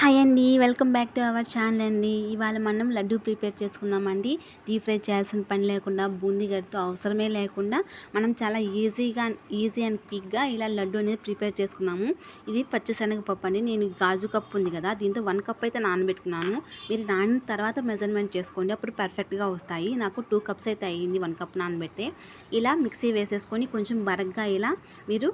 Hi అండి welcome back to our channel అండి. ఇవాళ మనం లడ్డు ప్రిపేర్ చేసుకుందామండి. డీప్ ఫ్రై చేయాల్సిన పని లేకుండా బూందీ గడితో అవసరమే లేకుండా మనం చాలా ఈజీగా ఈజీ అండ్ క్విక్గా ఇలా లడ్డు అనేది ప్రిపేర్ చేసుకున్నాము ఇది పచ్చిశనగపప్పు అండి. నేను గాజు కప్పు ఉంది కదా దీంతో వన్ కప్ అయితే నానబెట్టుకున్నాను. మీరు నానిన తర్వాత మెజర్మెంట్ చేసుకోండి. అప్పుడు పర్ఫెక్ట్గా వస్తాయి. నాకు టూ కప్స్ అయితే అయ్యింది వన్ కప్ నానబెడితే ఇలా మిక్సీ వేసేసుకొని కొంచెం బరగ్గా ఇలా మీరు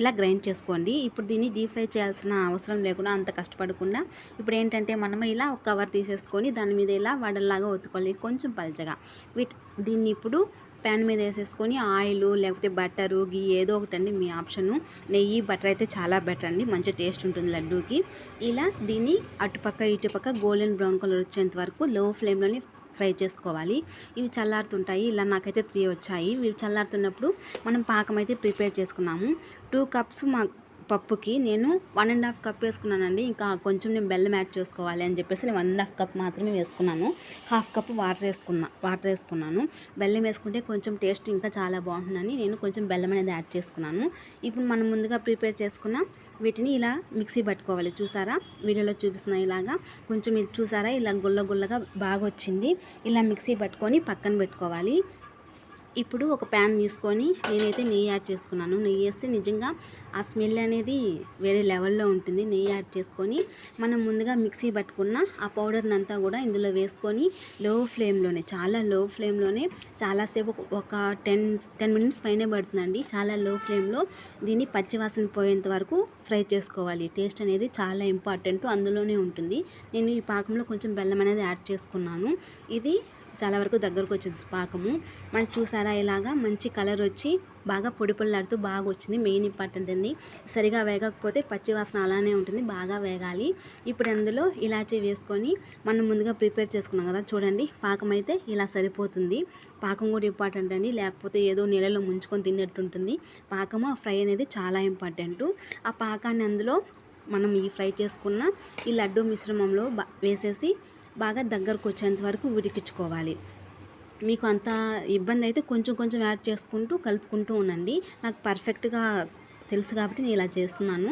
ఇలా గ్రైండ్ చేసుకోండి. ఇప్పుడు దీన్ని డీప్ ఫ్రై చేయాల్సిన అవసరం లేకుండా అంత కష్టపడకుండా ఇప్పుడు ఏంటంటే మనం ఇలా ఒక కవర్ తీసేసుకొని దాని మీద ఇలా వడల్లాగా ఒత్తుకోవాలి. కొంచెం పలచగా. వీట్ దీన్ని ఇప్పుడు ప్యాన్ మీద వేసేసుకొని ఆయిల్ లేకపోతే బట్టరు గీ ఏదో ఒకటి అండి మీ ఆప్షను. నెయ్యి బటర్ అయితే చాలా బెటర్ అండి. మంచి టేస్ట్ ఉంటుంది లడ్డూకి. ఇలా దీన్ని అటుపక్క ఇటుపక్క గోల్డెన్ బ్రౌన్ కలర్ వచ్చేంత వరకు లో ఫ్లేమ్లోనే ఫ్రై చేసుకోవాలి. ఇవి చల్లారుతుంటాయి. ఇలా నాకైతే త్రీ వచ్చాయి. ఇవి చల్లారుతున్నప్పుడు మనం పాకం అయితే ప్రిపేర్ చేసుకున్నాము. టూ కప్స్ మా పప్పుకి నేను వన్ అండ్ హాఫ్ కప్ వేసుకున్నానండి. ఇంకా కొంచెం నేను బెల్లం యాడ్ చేసుకోవాలి అని చెప్పేసి నేను వన్ అండ్ హాఫ్ కప్ మాత్రమే వేసుకున్నాను. హాఫ్ కప్ వాటర్ వేసుకున్నా వాటర్ వేసుకున్నాను. బెల్లం వేసుకుంటే కొంచెం టేస్ట్ ఇంకా చాలా బాగుంటుందని నేను కొంచెం బెల్లం అనేది యాడ్ చేసుకున్నాను. ఇప్పుడు మనం ముందుగా ప్రిపేర్ చేసుకున్న వీటిని ఇలా మిక్సీ పట్టుకోవాలి. చూసారా? వీడియోలో చూపిస్తున్నా ఇలాగా కొంచెం ఇది చూసారా? ఇలా గుల్ల గుల్లగా బాగా వచ్చింది ఇలా మిక్సీ పట్టుకొని పక్కన పెట్టుకోవాలి. ఇప్పుడు ఒక ప్యాన్ తీసుకొని నేనైతే నెయ్యి యాడ్ చేసుకున్నాను. నెయ్యి వేస్తే నిజంగా ఆ స్మెల్ అనేది వేరే లెవెల్లో ఉంటుంది. నెయ్యి యాడ్ చేసుకొని మనం ముందుగా మిక్సీ పట్టుకున్న ఆ పౌడర్ని అంతా కూడా ఇందులో వేసుకొని లో ఫ్లేమ్లోనే చాలా లో ఫ్లేమ్లోనే చాలాసేపు ఒక టెన్ టెన్ మినిట్స్ పైనే పడుతుందండి. చాలా లో ఫ్లేమ్లో దీన్ని పచ్చివాసన పోయేంత వరకు ఫ్రై చేసుకోవాలి. టేస్ట్ అనేది చాలా ఇంపార్టెంట్ అందులోనే ఉంటుంది. నేను ఈ పాకంలో కొంచెం బెల్లం అనేది యాడ్ చేసుకున్నాను. ఇది చాలా వరకు దగ్గరకు వచ్చింది పాకము. మనం చూసారా ఇలాగా మంచి కలర్ వచ్చి బాగా పొడి పొల్లాడుతూ బాగా వచ్చింది. మెయిన్ ఇంపార్టెంట్ అండి. సరిగా వేగకపోతే పచ్చివాసన అలానే ఉంటుంది. బాగా వేగాలి. ఇప్పుడు అందులో ఇలాచీ వేసుకొని మనం ముందుగా ప్రిపేర్ చేసుకున్నాం కదా. చూడండి పాకం అయితే ఇలా సరిపోతుంది. పాకం కూడా ఇంపార్టెంట్ అండి. లేకపోతే ఏదో నీళ్ళలో ముంచుకొని తిన్నట్టుంటుంది పాకము ఆ ఫ్రై అనేది చాలా ఇంపార్టెంట్. ఆ పాకాన్ని అందులో మనం ఈ ఫ్రై చేసుకున్న ఈ లడ్డు మిశ్రమంలో వేసేసి బాగా దగ్గరకు వచ్చేంత వరకు ఉడికించుకోవాలి. మీకు అంత ఇబ్బంది అయితే కొంచెం కొంచెం యాడ్ చేసుకుంటూ కలుపుకుంటూ ఉండండి. నాకు పర్ఫెక్ట్గా తెలుసు కాబట్టి నేను ఇలా చేస్తున్నాను.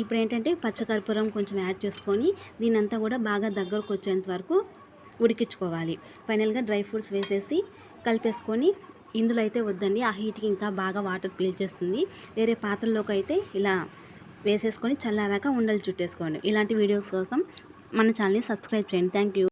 ఇప్పుడు ఏంటంటే పచ్చకర్పూరం కొంచెం యాడ్ చేసుకొని దీనంతా కూడా బాగా దగ్గరకు వచ్చేంత వరకు ఉడికించుకోవాలి. ఫైనల్గా డ్రై ఫ్రూట్స్ వేసేసి కలిపేసుకొని ఇందులో అయితే వద్దండి. ఆ హీట్కి ఇంకా బాగా వాటర్ పీల్చేస్తుంది వేరే పాత్రలోకి అయితే ఇలా వేసేసుకొని చల్లారాక ఉండలు చుట్టేసుకోండి. ఇలాంటి వీడియోస్ కోసం మన ఛానల్ని సబ్స్క్రైబ్ చేయండి. Thank you.